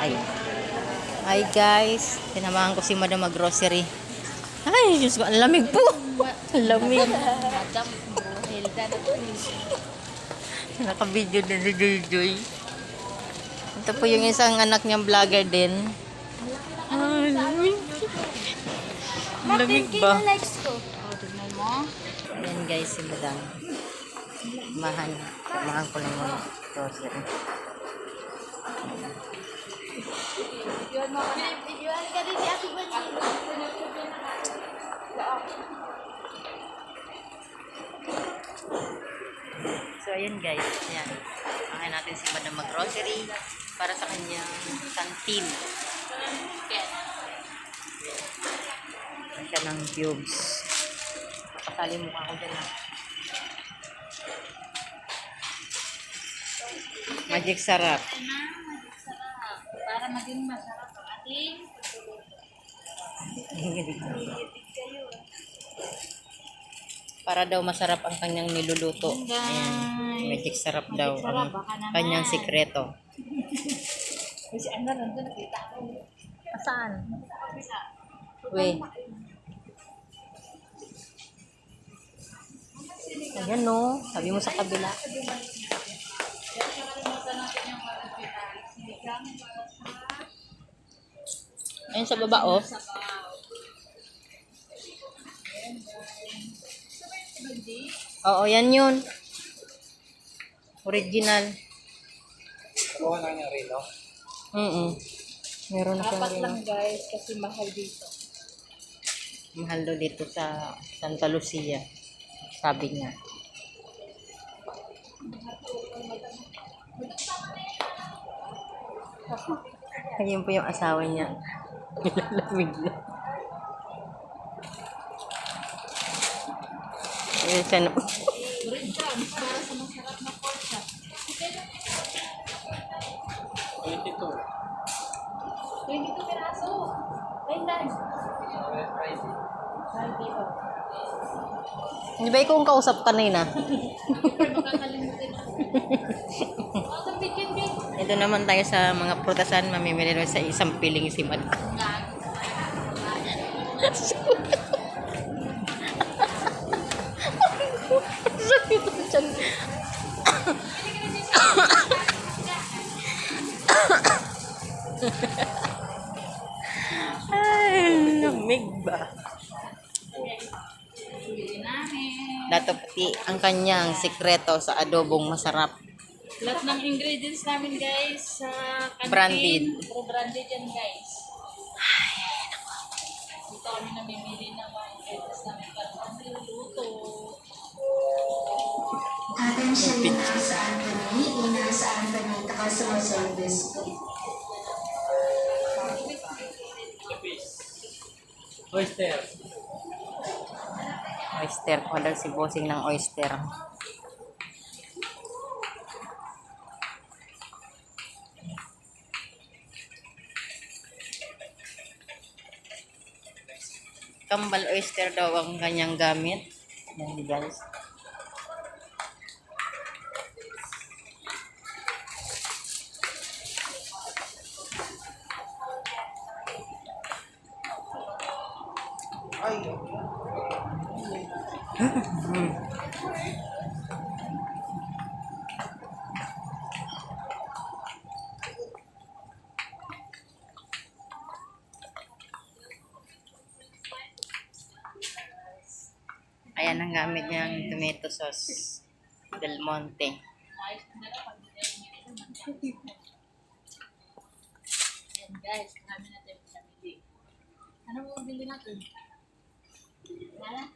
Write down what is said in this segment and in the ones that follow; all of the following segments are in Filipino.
Ay. Hi guys, tinamahan ko si Madam mag-grocery. Ay, Diyos ko, ang lamig po. Ang lamig. Madam. Naka-video din si Joy Ito po yung isang anak niyang vlogger din. Ay, lamig. Ang lamig ba? Oh. Ayan guys, si Madam. Mahan. Mahan ko lang yung grocery. Yun mo. Yun ka din si Ate Banji. So, ayan guys. Ayan. Pangalan natin si Madam mag-grocery para sa kanyang canteen. Ayan siya ng cubes. Kapasali mo ako dyan ha. Magic sarap. Para maging masarap ating para daw masarap ang kanyang niluluto. Ayan. Magic sarap daw ang kanyang sikreto. Kasi ano, nandun nakita ko. Saan? We. Ayan no. Sabi mo sa kabila. Ayun sa baba oh. Oo, yan yun. Original. Kuha na niya rin, no? Mm Meron na Dapat rin. lang guys, kasi mahal dito. Mahal daw dito sa Santa Lucia. Sabi niya. Ayun po yung asawa niya. Nilalamig na. Ayun siya na pork chop. 22. 22 piraso. Ayun lang. Friday. Ay, dito. Di ba ikaw ang kausap kanina? Ito naman tayo sa mga prutasan. Mamimili rin sa isang piling si Mad. Sakit ang tiyan. Ay, lamig ba? Bili namin. Dato pati ang kanyang sikreto sa adobong masarap. Lahat ng ingredients namin guys sa canteen. Branded. Puro branded yan guys. Namimili ng mga ingredients namin para sa niluluto. Atensya inaasahan kami, inaasahan kami customer service ko. Oyster. Oyster. Kuha daw si bossing ng oyster. Kambal oyster daw ang kanyang gamit. Yan guys. Ayan ang gamit niyang tomato sauce. Del Monte. Ayos na lang pag hindi Yan guys, marami natin pinamili. Ano mo bili natin? Wala?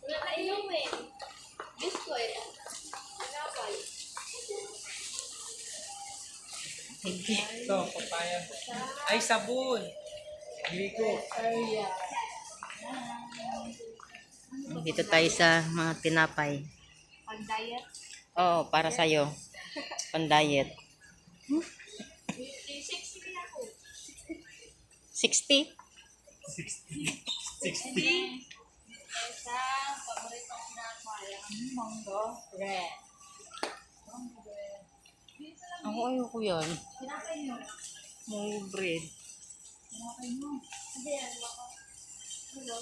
Wala ka inumin. Biscuit. Pinapay. Ito, papaya. Ay, sabon. Area. Dito tayo sa mga tinapay. Pag diet. Oo, para sa'yo. Pan-diet. 60 kaya ako. 60? 60. 60. Isa, paborito ko na ako ay ang mango red. ko yan. Tinapay nyo. May bread. Tinapay nyo. Hindi, ano ako. Hello.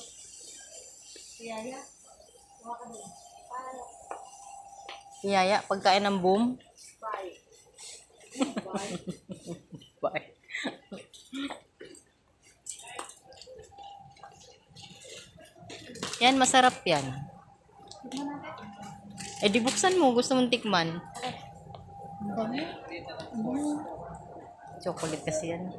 Yaya. Huwag ka doon. Para. Yaya, pagkain ng boom. Bye. Bye. Bye. yan, masarap yan. Eh, di buksan mo. Gusto mong tikman. Chocolate kasi yan.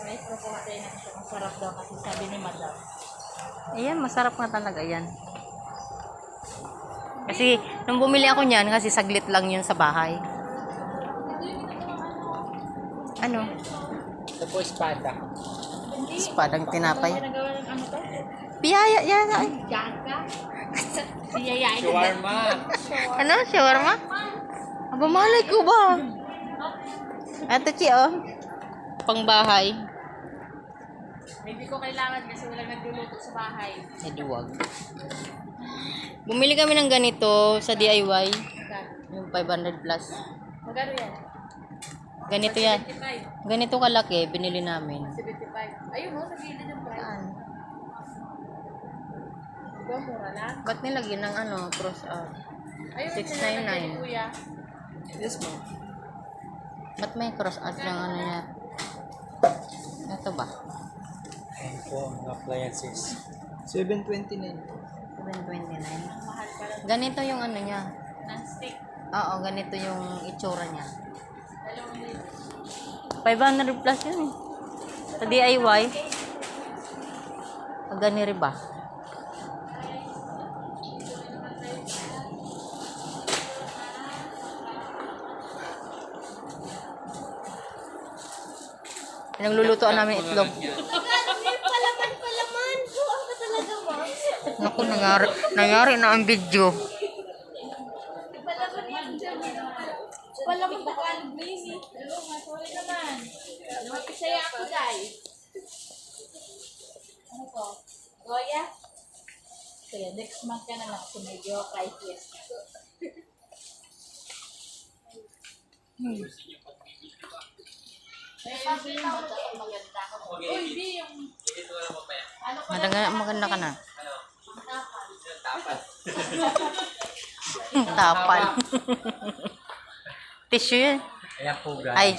Guys, kukuha tayo ng siya. Masarap daw kasi sabi ni madam. Ayan, masarap nga talaga yan. Kasi, nung bumili ako niyan, kasi saglit lang yun sa bahay. Ano? Ito po espada. Espadang tinapay. Ano ano? Piyaya, yan. Ay. Gaga. Si Yaya. Shawarma. Ano? Shawarma? Aba, malay ko ba? Ito, Chi, oh. Pangbahay. Hindi ko kailangan kasi walang nagluluto sa bahay. Eh, di wag. Bumili kami ng ganito sa DIY. Yung 500 plus. Magkano yan? Ganito yan. 75. Ganito kalaki, binili namin. 75. Ayun mo, sa gilid yung price. Saan? Diba, mura lang? Ba't nilagyan ng ano, cross out? Ayun, 699. kuya. Yes, ma'am. Ba't may cross out yung ano niya? Ito ba? Ayan po, ang appliances. 729. 729. Mahal pala. Ganito yung ano niya. Non-stick. Oo, ganito yung itsura niya. Dalawang libo. 500 plus yun eh. Sa DIY. Pag gani rin ba? Pinaglulutoan namin itlog. Palaman, palaman. Buwan ka talaga, ma'am. Naku, nangyari, nangyari na ang video. Palaman dyan. Palaman ba ka? Hello. Sorry naman. Mapisaya ako, guys. Ano to? Goya? Kaya next month ka na lang kung medyo crisis. May pakita ko sa maganda. Yung... Ano Maganda, ka na. tapal. Tapal. Tissue yun. Ayan po, guys. Ay,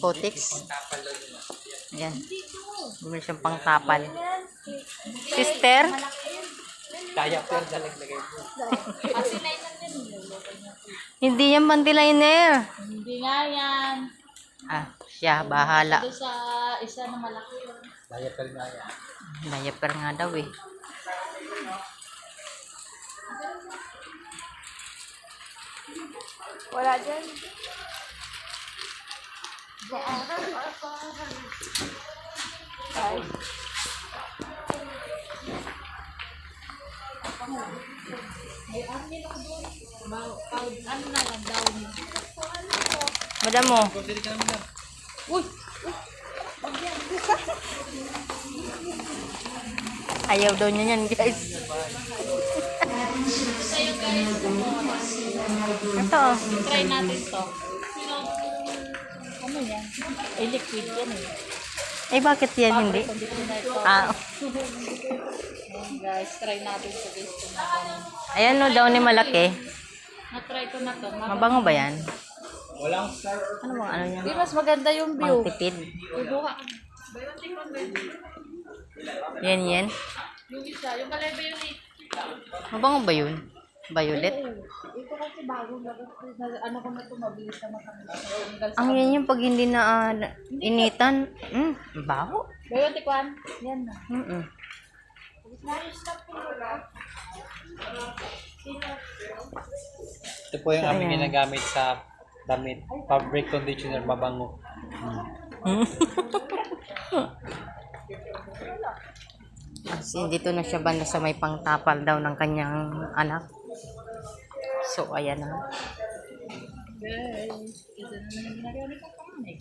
Kotex. Yan. Bumili siyang pang tapal. Sister? Kaya dalaglagay po. Din. niluluto niya. Hindi yan bandiliner. Hindi nga yan. Ah, siya, bahala. Doon sa isa na malaki pero nga yan. Diaper nga daw eh. Wala dyan. Ay. May amin ako doon. Ba- powd- Ano na lang, down. Madam mo. Uy! Ayaw daw niya yan, guys. Sa'yo guys, Ito. oh. try natin to. Ano yan? Eh, liquid yan eh. Eh, bakit yan hindi? Na ito. Ah, guys, try natin sa. Kung mabango. ayan no, daw ni malaki. Na-try ko na to. Mabango ba yan? Walang star. Ano bang ano yan? Di mas maganda yung view. Pang tipid. Ibuka. Bayon tikman ba Yan, yan. Yung isa, yung kalebe yung. Mabango ba yun? Violet? Ito kasi bago. Ano ko na ito, mabilis na sa Ang yan yung pag hindi na ah, na- initan. Mm, baho. Bayon tikwan. Yan na. Mm -mm. Ito po yung aming ginagamit sa damit. Fabric conditioner mabango. Kasi dito na siya banda sa may pangtapal daw ng kanyang anak. So, ayan na. Guys, ito na naman yung ginagawa ni.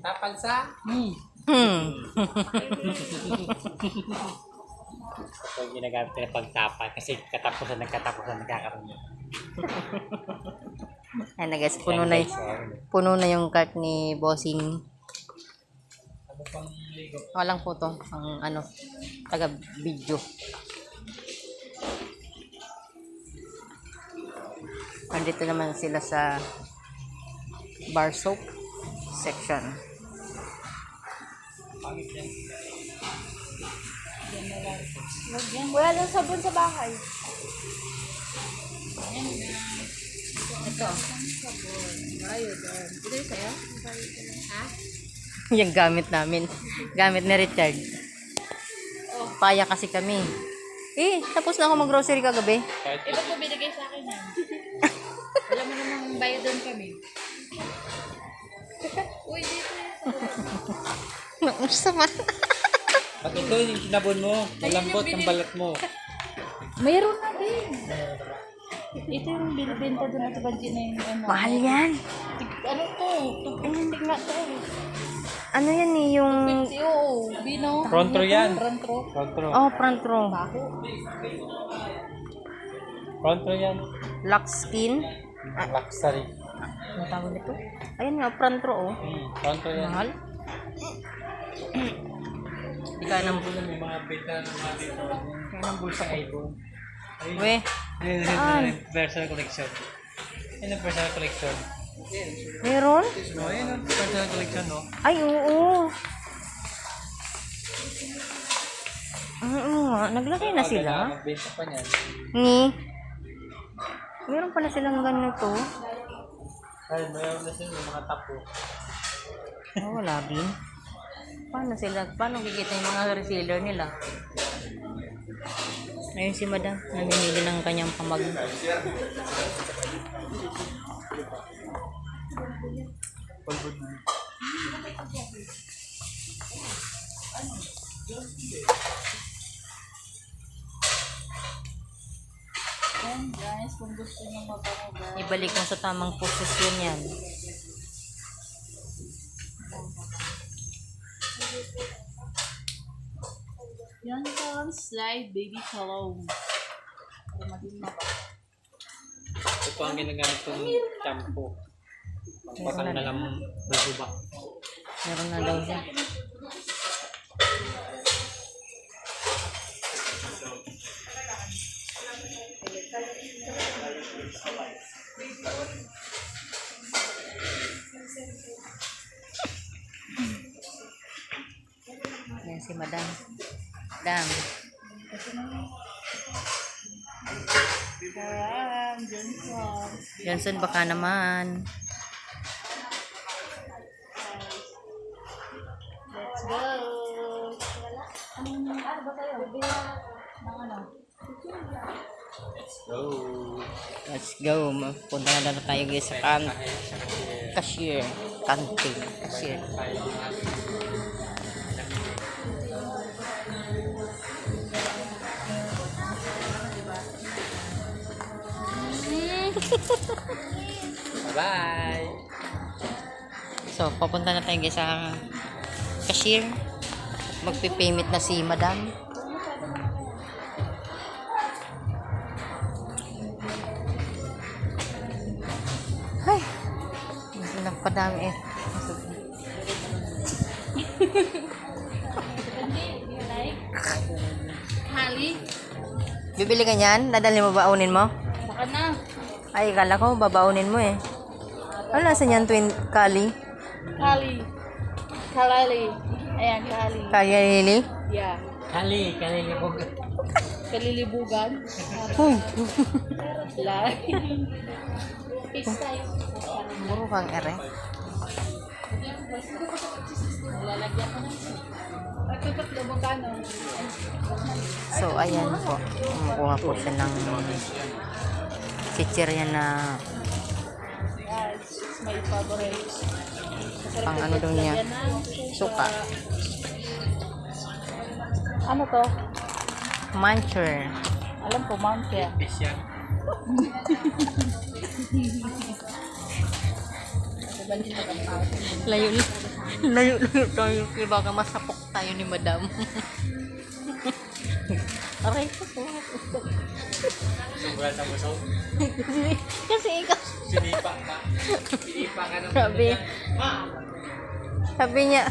Tapal sa? Hmm. Ito yung ginagamit na pagtapal kasi katapusan ng katapusan nagkakaroon yun. Ayan na guys, puno na, puno na yung cart ni Bossing. Walang photo, ang ano, taga-video. Nandito naman sila sa bar soap section. Wala lang sabon sa bahay. Ito. Ayun, doon. Ito yung sa'yo? Ha? yung gamit namin. Gamit ni Richard. Paya kasi kami. Eh, tapos na ako mag-grocery kagabi. Ito po binigay sa akin yan. Alam mo namang bayad doon kami. Uy, dito yan. Nausa man. Pag ito yung kinabon mo, malambot ang balat mo. Mayroon na din. Ito yung binibenta doon at banji na yung ano. Mahal yan. Ano to? Tig nga to. Ano yan eh, yung... 50 oo. Bino. Frontro yan. Frontro. Frontro. Oh, front row. Baho. Frontro yan. Lock skin. Luxury. Ano tawag nito? Ayan nga, front row. Oh. Hmm, frontro yan. Mahal. Ka ng Ano may mga beta ng mga dito. Kaya ng bulsa iPhone. Ayun. We, Ayun, Saan? ayun, personal collection. Ayun ang personal collection. meron? No, ayun ang personal collection, no? Ay, oo. Oo nga, naglagay na sila. Magbenta pa niyan. Ni. Meron pala silang ganito. Ay, mayroon na sila yung mga tapo. Oh, wala din. Paano sila, paano kikita yung mga reseller nila? Ayun si madam, namimili ng kanyang pamag. Ayan guys, kung gusto nyo mabango. Ibalik mo sa tamang posisyon. Yan slide baby cologne. Para maging mabango. Ito ang ginagamit kong shampoo. Pagpatang na lang bububa. Meron na daw siya. Yan si madam. Madam. Ayan, Johnson. Johnson baka naman. Let's go! Ano ba ng ano? Oh. Let's go. Punta na na tayo guys sa kan cashier. Kante. Cashier. Bye! So, papunta na tayo guys sa cashier. Magpipayment na si madam. Ay! Mas nagpadami eh. Bibili ka niyan? Dadali mo baunin mo? Ay, kala ko babaunin mo eh. Ano nasa niyan twin kali? Kali. Kalali. Ayan, kali. Kaya lili? Yeah. Kali, kali libog. Kalilibugan. Huy! Lai. Peace tayo. Muro kang ere. Lalagyan ko? So, ayan po. Kumukuha po siya ng chichirya na my favorite. Pang ano daw niya? suka. Ano to? Muncher. Alam ko, yan. Layo, layo, layo tayo. Kaya baka masapok tayo ni madam. Aray ko. Mula sa busog. Kasi ikaw, Sinipa ka. Sinipa ka ng Grabe. Ma! sabi niya,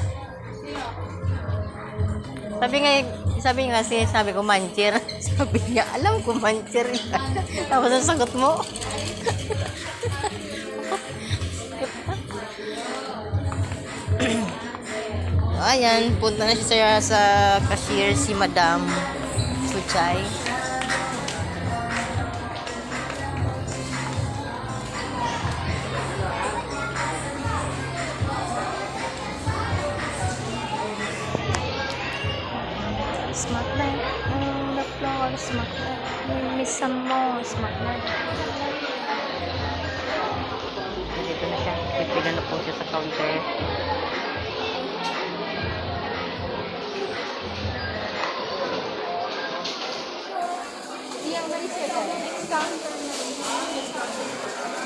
sabi nga, sabi nga kasi, sabi ko, mancher. Sabi niya, alam ko, mancher. Tapos ang sagot mo. Ayan, punta na siya sa, sa cashier si Madam Suchay. Smart light on the floor, smart light. Give me some more smart light. Dito na siya. Pipila na po siya sa counter. Iyang balik siya. Next counter na.